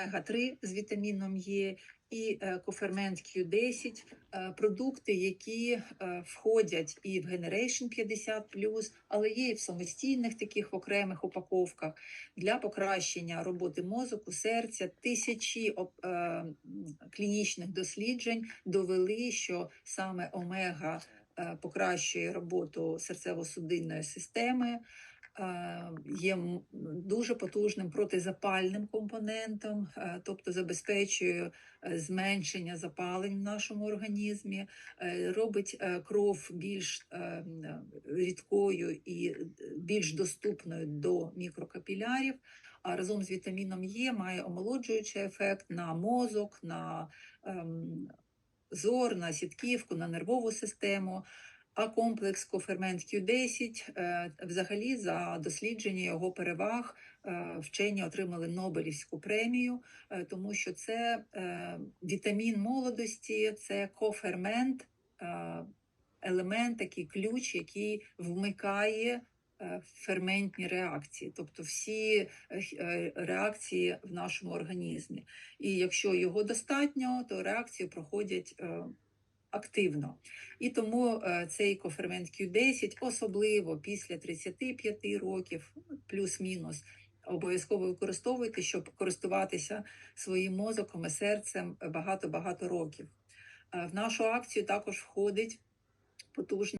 омега-3 з вітаміном Е і е, кофермент Q10 е, продукти, які е, входять і в Generation 50+, але є і в самостійних таких окремих упаковках для покращення роботи мозку, серця. Тисячі клінічних досліджень довели, що саме омега покращує роботу серцево-судинної системи. Е, Є дуже потужним протизапальним компонентом, е, тобто забезпечує е, зменшення запалень в нашому організмі, робить кров більш рідкою і більш доступною до мікрокапілярів. А разом з вітаміном Е має омолоджуючий ефект на мозок, на ем, зор, на сітківку, на нервову систему. А комплекс кофермент Q10 е, взагалі за дослідження його переваг е, вчені отримали Нобелівську премію, е, тому що це вітамін молодості, це кофермент, елемент, такий ключ, який вмикає ферментні реакції, тобто всі реакції в нашому організмі. І якщо його достатньо, то реакції проходять активно. І тому е, цей кофермент Q10, особливо після 35 років, плюс-мінус, обов'язково використовуйте, щоб користуватися своїм мозоком і серцем багато-багато років. Е, В нашу акцію також входить потужний